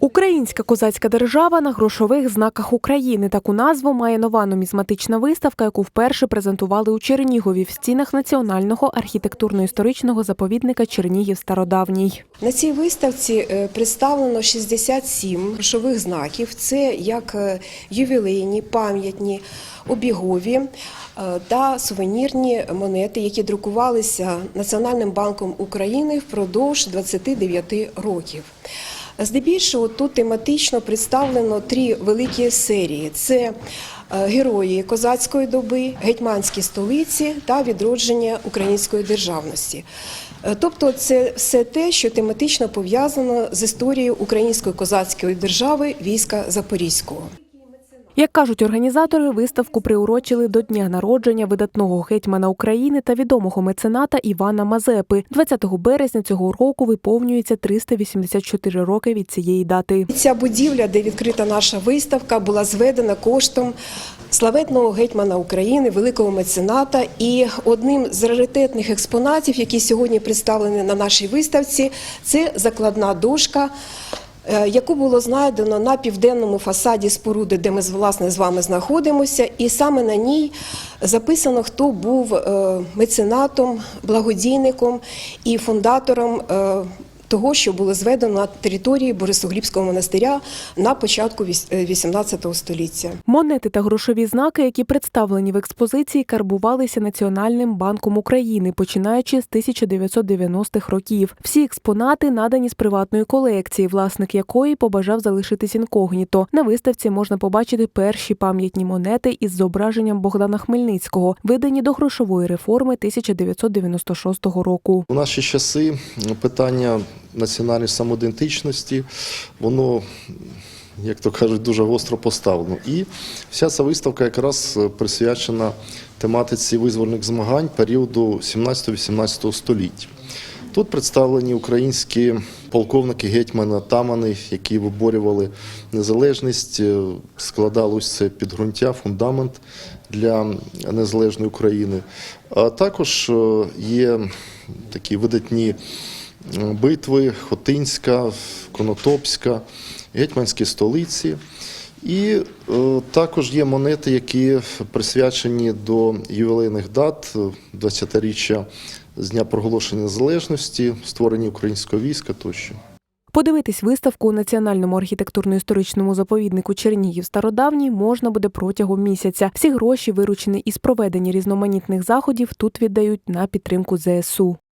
Українська козацька держава на грошових знаках України. Таку назву має нова нумізматична виставка, яку вперше презентували у Чернігові в стінах Національного архітектурно-історичного заповідника Чернігів Стародавній. На цій виставці е, представлено 67 грошових знаків. Це як е, ювілейні, пам'ятні, обігові е, та сувенірні монети, які друкувалися Національним банком України впродовж 29 років. Здебільшого тут тематично представлено три великі серії: це е, герої козацької доби, гетьманські столиці та відродження української державності. Е, Тобто, це все те, що тематично пов'язано з історією української козацької держави війська Запорізького. Як кажуть організатори, виставку приурочили до дня народження видатного гетьмана України та відомого мецената Івана Мазепи. 20 березня цього року виповнюється 384 роки від цієї дати. Ця будівля, де відкрита наша виставка, була зведена коштом славетного гетьмана України, великого мецената. І одним з раритетних експонатів, які сьогодні представлені на нашій виставці, це закладна дошка. Е, Яку було знайдено на південному фасаді споруди, де ми власне з вами знаходимося, і саме на ній записано, хто був е, меценатом, благодійником і фундатором е, того, що було зведено на території Борисоглібського монастиря на початку XVIII століття. Монети та грошові знаки, які представлені в експозиції, карбувалися Національним банком України, починаючи з 1990-х років. Всі експонати надані з приватної колекції, власник якої побажав залишитись інкогніто. На виставці можна побачити перші пам'ятні монети із зображенням Богдана Хмельницького, видані до грошової реформи 1996 року. У наші часи питання національної самоідентичності, воно, як то кажуть, дуже гостро поставлено. І вся ця виставка якраз присвячена тематиці визвольних змагань періоду 17-18 століття. Тут представлені українські полковники, гетьмани, атамани, які виборювали незалежність, е, складали ось це підґрунтя, фундамент для незалежної України. А також е, є такі видатні е, битви Хотинська, Конотопська, гетьманські столиці. І е, також є монети, які присвячені до ювілейних дат е, 20-річчя з дня проголошення незалежності, створення українського війська тощо. Подивитись виставку у Національному архітектурно-історичному заповіднику Чернігів Стародавній можна буде протягом місяця. Всі гроші, виручені із проведення різноманітних заходів, тут віддають на підтримку ЗСУ.